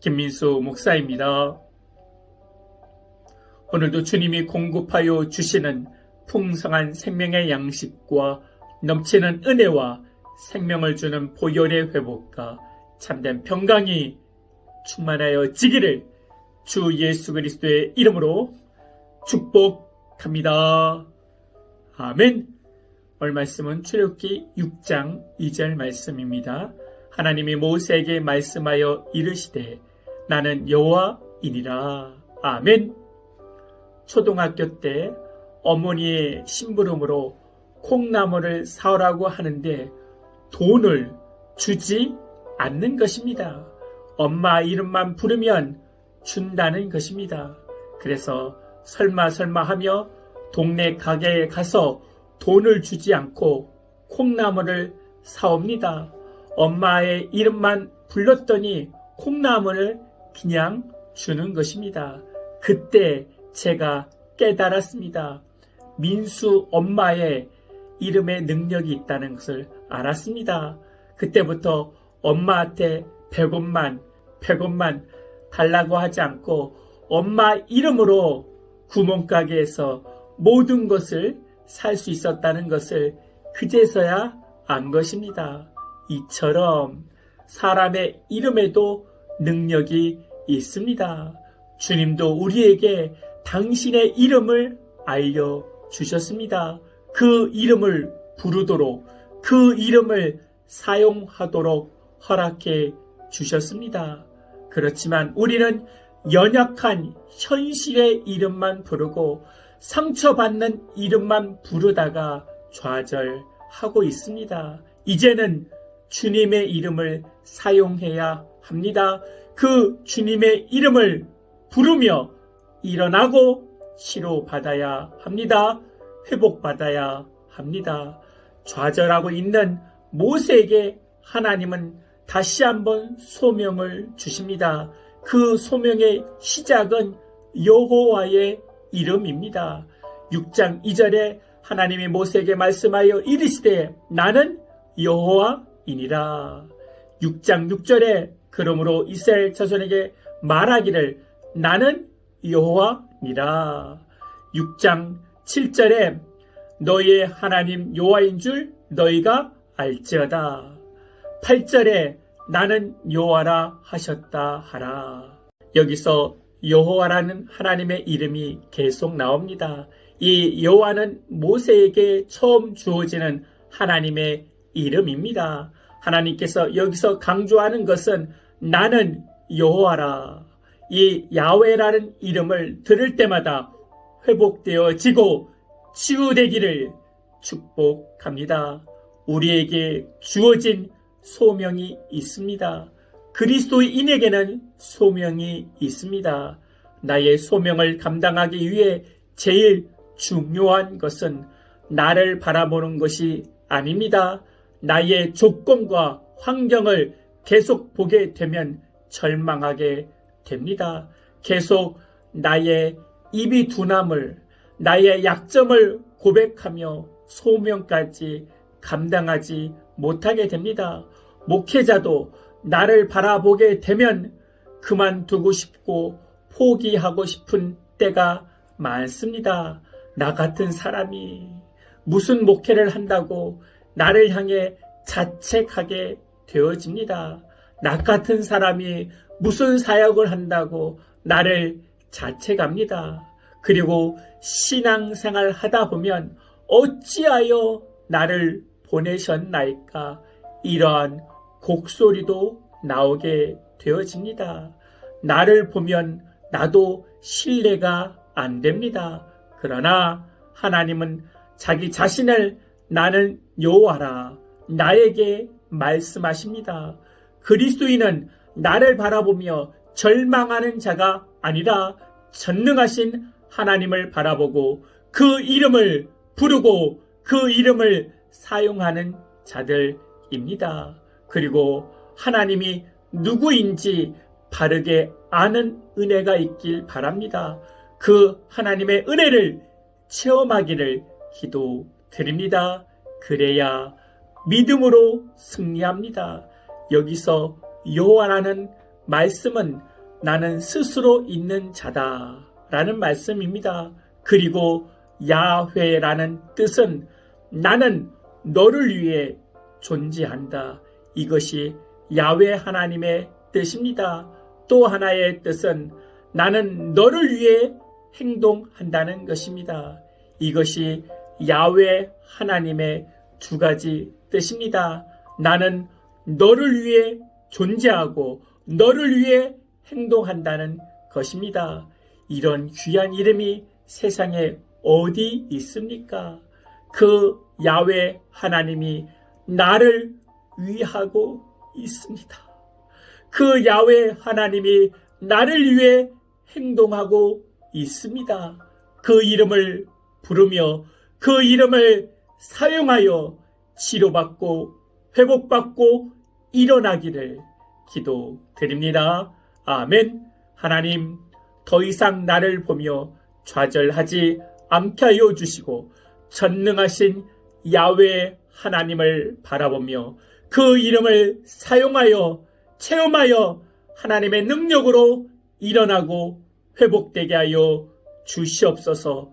김민수 목사입니다. 오늘도 주님이 공급하여 주시는 풍성한 생명의 양식과 넘치는 은혜와 생명을 주는 보혈의 회복과 참된 평강이 충만하여 지기를 주 예수 그리스도의 이름으로 축복합니다. 아멘. 오늘 말씀은 출애굽기 6장 2절 말씀입니다. 하나님이 모세에게 말씀하여 이르시되 나는 여호와이니라. 아멘. 초등학교 때 어머니의 심부름으로 콩나물을 사오라고 하는데 돈을 주지 않는 것입니다. 엄마 이름만 부르면 준다는 것입니다. 그래서 설마 설마 하며 동네 가게에 가서 돈을 주지 않고 콩나물을 사옵니다. 엄마의 이름만 불렀더니 콩나물을 그냥 주는 것입니다. 그때 제가 깨달았습니다. 민수 엄마의 이름에 능력이 있다는 것을 알았습니다. 그때부터 엄마한테 100원만, 100원만 달라고 하지 않고 엄마 이름으로 구멍가게에서 모든 것을 살 수 있었다는 것을 그제서야 안 것입니다. 이처럼 사람의 이름에도 능력이 있습니다. 주님도 우리에게 당신의 이름을 알려주셨습니다. 그 이름을 부르도록 그 이름을 사용하도록 허락해 주셨습니다. 그렇지만 우리는 연약한 현실의 이름만 부르고 상처받는 이름만 부르다가 좌절하고 있습니다. 이제는 주님의 이름을 사용해야 합니다. 그 주님의 이름을 부르며 일어나고 치료받아야 합니다. 회복받아야 합니다. 좌절하고 있는 모세에게 하나님은 다시 한번 소명을 주십니다. 그 소명의 시작은 여호와의 이름입니다. 6장 2절에 하나님이 모세에게 말씀하여 이르시되 나는 여호와이니라. 6장 6절에 그러므로 이스라엘 자손에게 말하기를 나는 여호와니라. 6장 7절에 너희의 하나님 여호와인 줄 너희가 알지어다. 8절에 나는 여호와라 하셨다 하라. 여기서 여호와라는 하나님의 이름이 계속 나옵니다. 이 여호와는 모세에게 처음 주어지는 하나님의 이름입니다. 하나님께서 여기서 강조하는 것은 나는 여호와라. 이 야훼라는 이름을 들을 때마다 회복되어지고 치유되기를 축복합니다. 우리에게 주어진 소명이 있습니다. 그리스도인에게는 소명이 있습니다. 나의 소명을 감당하기 위해 제일 중요한 것은 나를 바라보는 것이 아닙니다. 나의 조건과 환경을 계속 보게 되면 절망하게 됩니다. 계속 나의 입이 둔함을, 나의 약점을 고백하며 소명까지 감당하지 못하게 됩니다. 목회자도 나를 바라보게 되면 그만두고 싶고 포기하고 싶은 때가 많습니다. 나 같은 사람이 무슨 목회를 한다고 나를 향해 자책하게 되어집니다. 나 같은 사람이 무슨 사역을 한다고 나를 자책합니다. 그리고 신앙생활 하다 보면 어찌하여 나를 보내셨나이까 이러한 곡소리도 나오게 되어집니다. 나를 보면 나도 신뢰가 안 됩니다. 그러나 하나님은 자기 자신을 나는 여호와라 나에게 말씀하십니다. 그리스도인은 나를 바라보며 절망하는 자가 아니라 전능하신 하나님을 바라보고 그 이름을 부르고 그 이름을 사용하는 자들입니다. 그리고 하나님이 누구인지 바르게 아는 은혜가 있길 바랍니다. 그 하나님의 은혜를 체험하기를 기도드립니다. 그래야 믿음으로 승리합니다. 여기서 여호와라는 말씀은 나는 스스로 있는 자다. 라는 말씀입니다. 그리고 야훼라는 뜻은 나는 너를 위해 존재한다. 이것이 야훼 하나님의 뜻입니다. 또 하나의 뜻은 나는 너를 위해 행동한다는 것입니다. 이것이 야훼 하나님의 두 가지 뜻입니다. 나는 너를 위해 존재하고 너를 위해 행동한다는 것입니다. 이런 귀한 이름이 세상에 어디 있습니까? 그 야외 하나님이 나를 위하고 있습니다. 그 야외 하나님이 나를 위해 행동하고 있습니다. 그 이름을 부르며 그 이름을 사용하여 치료받고 회복받고 일어나기를 기도드립니다. 아멘. 하나님, 더 이상 나를 보며 좌절하지 않게 하여 주시고 전능하신 야외 하나님을 바라보며 그 이름을 사용하여 체험하여 하나님의 능력으로 일어나고 회복되게 하여 주시옵소서